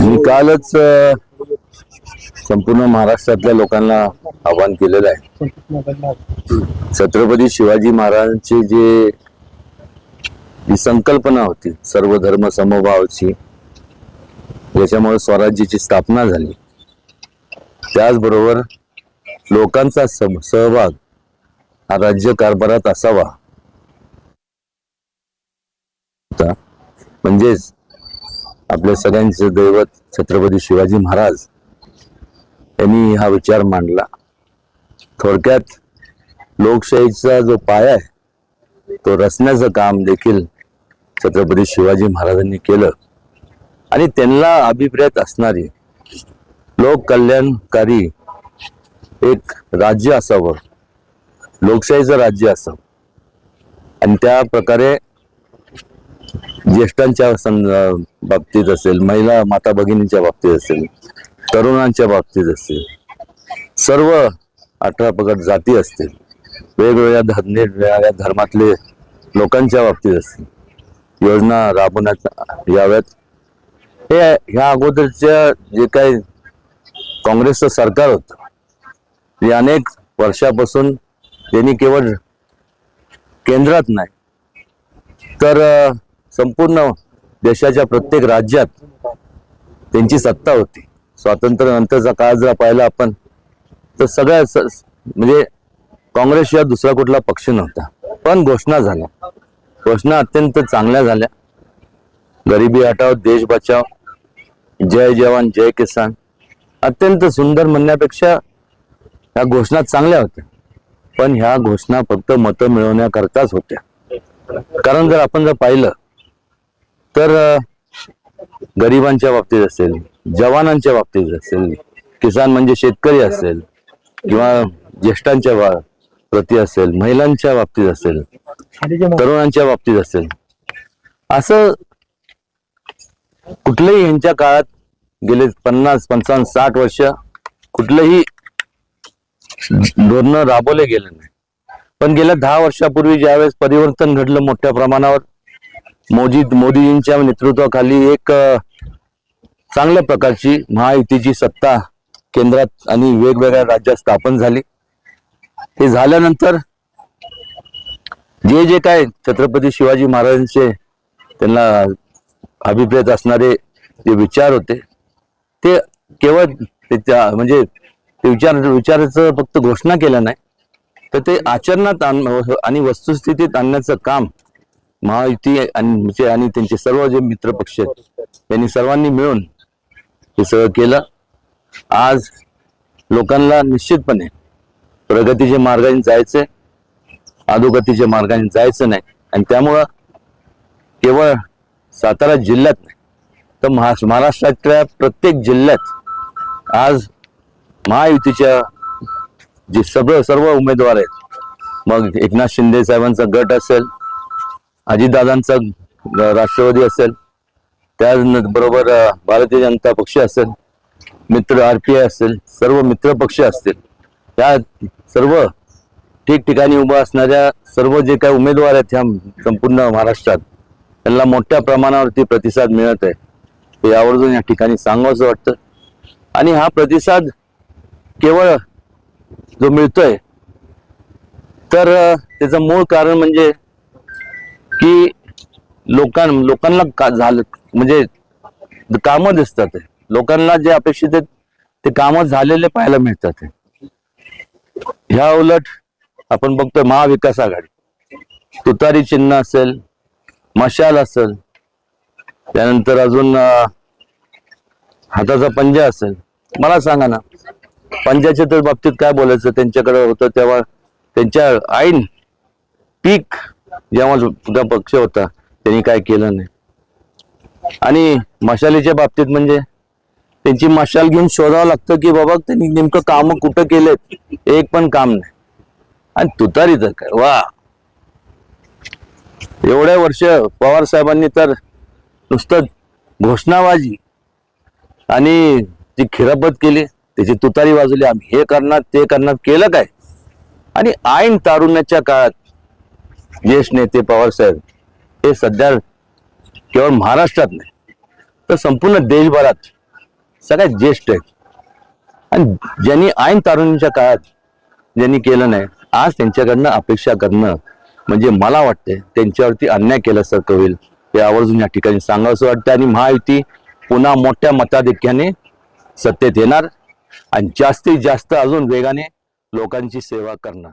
मी कालच संपूर्ण महाराष्ट्रातल्या लोकांना आवाहन केलेलं आहे. छत्रपती शिवाजी महाराजांची जे संकल्पना होती सर्व धर्म समभावाची याच्यामुळे स्वराज्याची स्थापना झाली. त्याचबरोबर लोकांचा सहभाग हा राज्य कारभारात असावा. होता. म्हणजेच आपल्या सगळ्यांचे दैवत छत्रपती शिवाजी महाराज यांनी हा विचार मांडला. थोडक्यात लोकशाहीचा जो पाया आहे तो रचण्याचं काम देखील छत्रपती शिवाजी महाराजांनी केलं. आणि त्यांना अभिप्रेत असणारी लोककल्याणकारी एक राज्य असावं. लोकशाहीचं राज्य असावं. आणि त्या प्रकारे ज्येष्ठांच्या सं- बाबतीत असेल महिला माता भगिनींच्या बाबतीत असेल तरुणांच्या बाबतीत असेल सर्व अठरा पगड जाती असतील वेगवेगळ्या धर्मे वेगवेगळ्या धर्मातले लोकांच्या बाबतीत असतील योजना राबवण्यात याव्यात हे ह्या अगोदरच्या जे काही काँग्रेसचं सरकार होतं ते अनेक वर्षापासून त्यांनी केवळ केंद्रात नाही तर संपूर्ण देशाच्या प्रत्येक राज्यात त्यांची सत्ता होती. स्वातंत्र्यानंतरचा काळ जर पाहिला आपण तर सगळ्या स- म्हणजे काँग्रेसशिवाय दुसरा कुठला पक्ष नव्हता. पण घोषणा झाल्या. घोषणा अत्यंत चांगल्या झाल्या. गरिबी हटाव देश बचाव जय जवान जय किसान अत्यंत सुंदर म्हणण्यापेक्षा ह्या घोषणा चांगल्या होत्या. पण ह्या घोषणा फक्त मतं मिळवण्याकरताच होत्या. कारण जर आपण जर पाहिलं तर गरिबांच्या बाबतीत असेल जवानांच्या बाबतीत असेल किसान म्हणजे शेतकरी असेल किंवा ज्येष्ठांच्या प्रती असेल महिलांच्या बाबतीत असेल तरुणांच्या बाबतीत असेल असं कुठलंही यांच्या काळात गेले पन्नास पंचावन्न साठ वर्ष कुठलंही धोरण राबवले गेलं नाही. पण गेल्या दहा वर्षापूर्वी ज्यावेळेस परिवर्तन घडलं मोठ्या प्रमाणावर मोदी मोदीजींच्या नेतृत्वाखाली एक चांगल्या प्रकारची महायुतीची सत्ता केंद्रात आणि वेगवेगळ्या राज्यात स्थापन झाली. हे झाल्यानंतर जे जे काय छत्रपती शिवाजी महाराजांचे त्यांना अभिप्रेत असणारे जे विचार होते ते केवळ त्या म्हणजे ते विचार विचाराचं फक्त घोषणा केल्या नाही तर ते आचरणात आण आणि वस्तुस्थितीत आणण्याचं काम महायुती आणि आणि त्यांचे सर्व जे मित्र पक्ष आहेत त्यांनी सर्वांनी मिळून हे सगळं केलं. आज लोकांना निश्चितपणे प्रगतीच्या मार्गाने जायचंय अधोगतीच्या मार्गाने जायचं नाही. आणि त्यामुळं केवळ सातारा जिल्ह्यात नाही तर महा- महाराष्ट्रातल्या प्रत्येक जिल्ह्यात आज महायुतीच्या जे सर्व सर्व उमेदवार आहेत मग एकनाथ शिंदे साहेबांचा गट असेल अजितदादांचा राष्ट्रवादी असेल त्याचबरोबर बरोबर भारतीय जनता पक्ष असेल मित्र आर पी आय असेल सर्व मित्र पक्ष असतील त्या सर्व ठिकठिकाणी उभा असणाऱ्या सर्व जे काही उमेदवार आहेत ह्या संपूर्ण महाराष्ट्रात त्यांना मोठ्या प्रमाणावरती प्रतिसाद मिळत आहे. हे आवर्जून या ठिकाणी सांगावंसं वाटतं. आणि हा प्रतिसाद केवळ जो मिळतोय तर त्याचं मूळ कारण म्हणजे की लोकां लोकांना का झालं म्हणजे कामं दिसतात लोकांना जे अपेक्षित आहेत ते कामं झालेले पाहायला मिळतात ह्या उलट आपण बघतोय महाविकास आघाडी. तुतारी चिन्ह असेल मशाल असेल त्यानंतर अजून हाताचा पंजा असेल. मला सांगा ना पंजाच्या तर बाबतीत काय बोलायचं? त्यांच्याकडे होतं तेव्हा त्यांच्या आईन पीक जेव्हा तुझा पक्ष होता त्यांनी काय केलं नाही. आणि मशालीच्या बाबतीत म्हणजे त्यांची मशाल घेऊन शोधावं लागतं की बाबा त्यांनी नेमकं काम कुठं केलेत? एक पण काम नाही. आणि तुतारी तर काय? वा. एवढ्या वर्ष पवार साहेबांनी तर नुसतं घोषणाबाजी आणि ती खिरापत केली. त्याची तुतारी वाजवली. आम्ही हे करणार ते करणार केलं काय? आणि ऐन तारुण्याच्या काळात ज्येष्ठ नेते पवार साहेब हे सध्या केवळ महाराष्ट्रात नाही तर संपूर्ण देशभरात सगळ्यात ज्येष्ठ आहेत. आणि ज्यांनी ऐन तारुणीच्या काळात ज्यांनी केलं नाही आज त्यांच्याकडनं अपेक्षा करणं म्हणजे मला वाटते त्यांच्यावरती अन्याय केल्यासारखं होईल हे आवर्जून या ठिकाणी सांगावंसं वाटतं आणि महायुती पुन्हा मोठ्या मताधिक्याने सत्तेत येणार आणि जास्तीत जास्त अजून वेगाने लोकांची सेवा करणार.